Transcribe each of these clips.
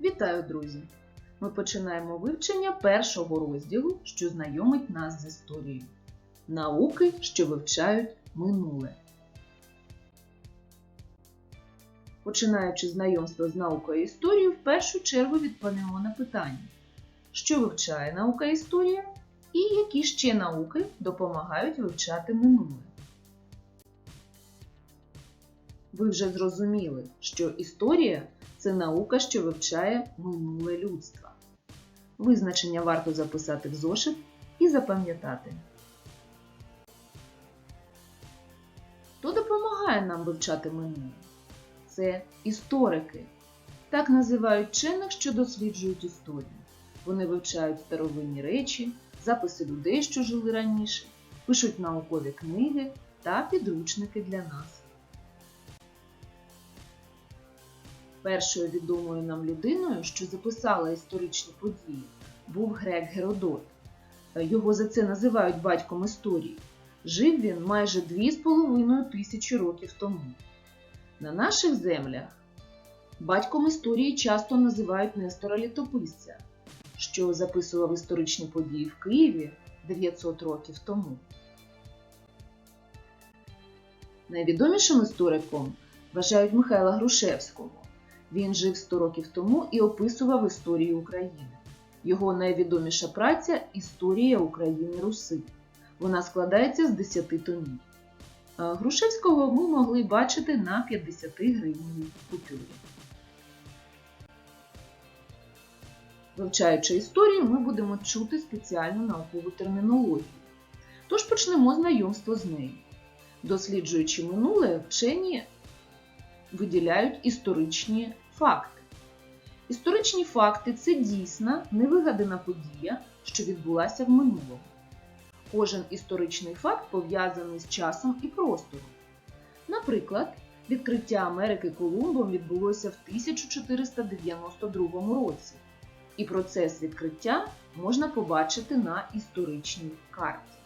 Вітаю, друзі! Ми починаємо вивчення першого розділу, що знайомить нас з історією. Науки, що вивчають минуле. Починаючи знайомство з наукою історією, в першу чергу відповімо на питання, що вивчає наука історія, і які ще науки допомагають вивчати минуле. Ви вже зрозуміли, що історія це наука, що вивчає минуле людства. Визначення варто записати в зошит і запам'ятати. Хто допомагає нам вивчати минуле? Це історики. Так називають вчених, що досліджують історію. Вони вивчають старовинні речі, записи людей, що жили раніше, пишуть наукові книги та підручники для нас. Першою відомою нам людиною, що записала історичні події, був грек Геродот. Його за це називають батьком історії. Жив він майже 2,5 тисячі років тому. На наших землях батьком історії часто називають Нестора Літописця, що записував історичні події в Києві 900 років тому. Найвідомішим істориком вважають Михайла Грушевського. Він жив 100 років тому і описував історію України. Його найвідоміша праця Історія України Руси. Вона складається з 10 томів. Грушевського ми могли бачити на 50 гривні купюрі. Вивчаючи історію, ми будемо чути спеціальну наукову термінологію. Тож почнемо знайомство з нею. Досліджуючи минуле, вчені виділяють історичні факти. Історичні факти це дійсна, невигадана подія, що відбулася в минулому. Кожен історичний факт пов'язаний з часом і простором. Наприклад, відкриття Америки Колумбом відбулося в 1492 році, і процес відкриття можна побачити на історичній карті.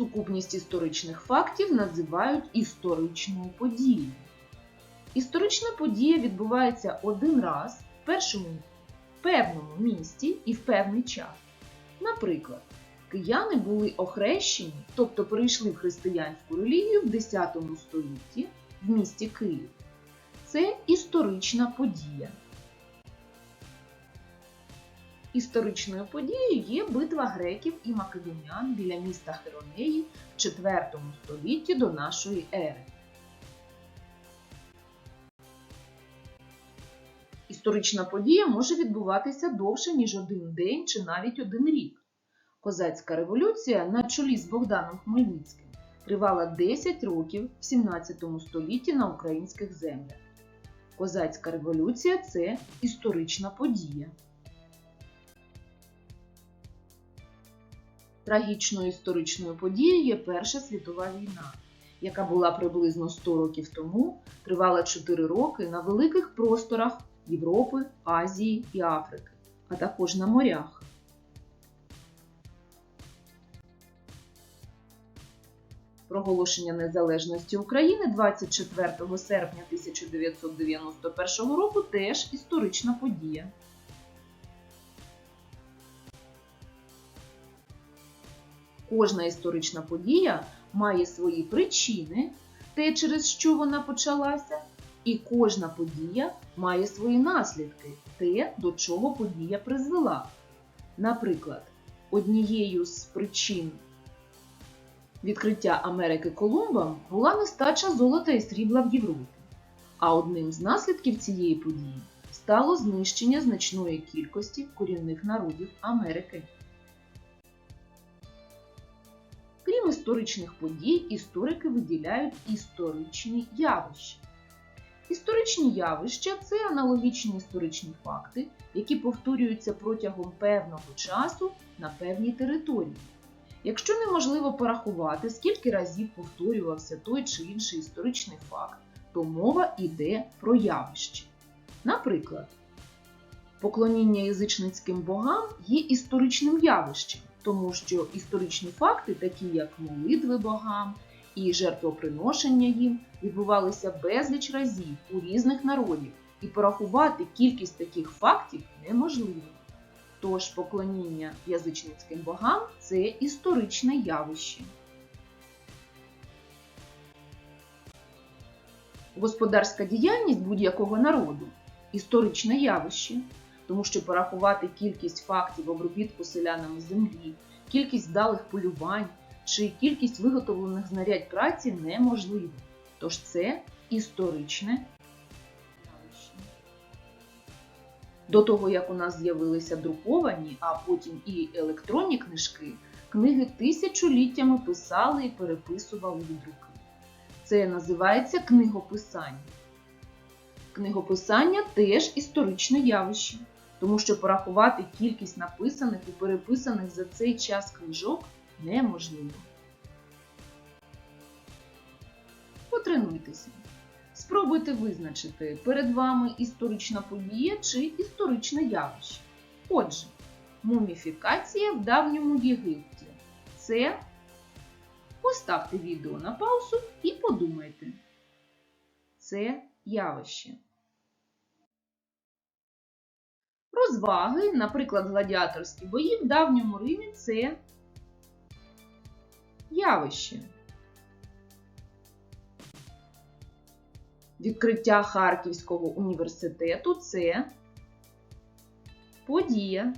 Сукупність історичних фактів називають історичною подією. Історична подія відбувається один раз в першому певному місті і в певний час. Наприклад, кияни були охрещені, тобто перейшли в християнську релігію в 10 столітті в місті Київ. Це історична подія. Історичною подією є битва греків і македонян біля міста Херонеї в 4 столітті до нашої ери. Історична подія може відбуватися довше, ніж один день чи навіть один рік. Козацька революція на чолі з Богданом Хмельницьким тривала 10 років в 17 столітті на українських землях. Козацька революція це історична подія. Трагічною історичною подією є Перша світова війна, яка була приблизно 100 років тому, тривала 4 роки на великих просторах Європи, Азії і Африки, а також на морях. Проголошення незалежності України 24 серпня 1991 року теж історична подія. Кожна історична подія має свої причини, те, через що вона почалася, і кожна подія має свої наслідки, те, до чого подія призвела. Наприклад, однією з причин відкриття Америки Колумбом була нестача золота і срібла в Європі, а одним з наслідків цієї події стало знищення значної кількості корінних народів Америки. Крім історичних подій, історики виділяють історичні явища. Історичні явища це аналогічні історичні факти, які повторюються протягом певного часу на певній території. Якщо неможливо порахувати, скільки разів повторювався той чи інший історичний факт, то мова йде про явище. Наприклад, поклоніння язичницьким богам є історичним явищем, тому що історичні факти, такі як молитви богам і жертвоприношення їм відбувалися безліч разів у різних народів, і порахувати кількість таких фактів неможливо. Тож поклоніння язичницьким богам це історичне явище. Господарська діяльність будь-якого народу історичне явище, тому що порахувати кількість фактів обробітку селянами землі, кількість вдалих полювань чи кількість виготовлених знарядь праці неможливо. Тож це історичне. До того, як у нас з'явилися друковані, а потім і електронні книжки, книги тисячоліттями писали і переписували від руки. Це називається книгописання. Книгописання теж історичне явище, тому що порахувати кількість написаних і переписаних за цей час книжок неможливо. Потренуйтеся. Спробуйте визначити, перед вами історична подія чи історичне явище. Отже, муміфікація в давньому Єгипті. Це Поставте відео на паузу і подумайте. Це явище. Розваги, наприклад, гладіаторські бої в давньому Римі це явище. Відкриття Харківського університету це подія.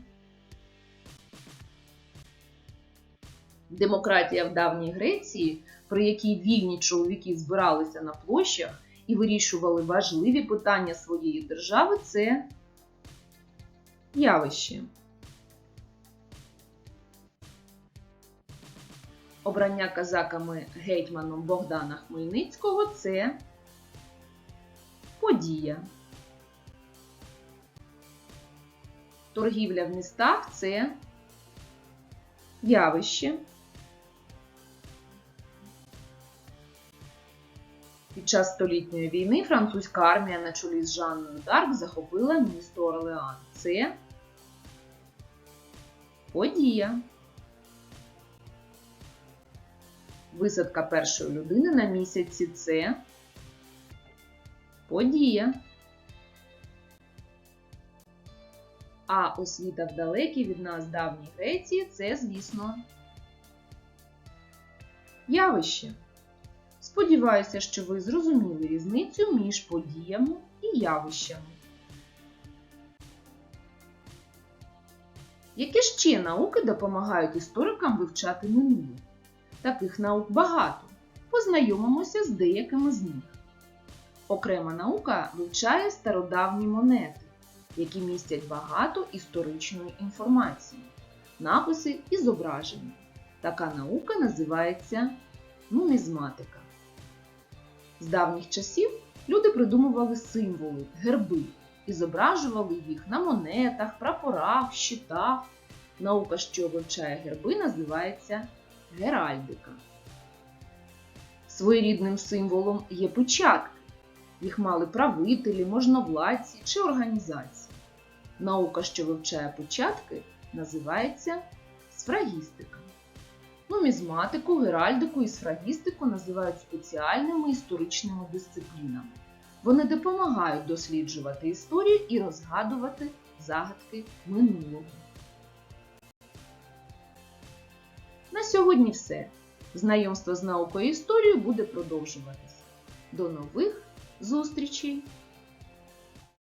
Демократія в давній Греції, при якій вільні чоловіки збиралися на площах і вирішували важливі питання своєї держави, це явище. Обрання казаками гетьманом Богдана Хмельницького це подія. Торгівля в містах це явище. Час Столітньої війни французька армія на чолі з Жанною Дарк захопила місто Орлеан. Це подія. Висадка першої людини на місяці це подія. А освіта в далекій від нас давній Греції це, звісно, явище. Сподіваюся, що ви зрозуміли різницю між подіями і явищами. Які ще науки допомагають історикам вивчати минуле? Таких наук багато. Познайомимося з деякими з них. Окрема наука вивчає стародавні монети, які містять багато історичної інформації, написи і зображення. Така наука називається нумізматика. З давніх часів люди придумували символи, герби і зображували їх на монетах, прапорах, щитах. Наука, що вивчає герби, називається геральдика. Своєрідним символом є печатки. Їх мали правителі, можновладці чи організації. Наука, що вивчає початки, називається сфрагістика. Нумізматику, геральдику і сфрагістику називають спеціальними історичними дисциплінами. Вони допомагають досліджувати історію і розгадувати загадки минулого. На сьогодні все. Знайомство з наукою і історією буде продовжуватися. До нових зустрічей!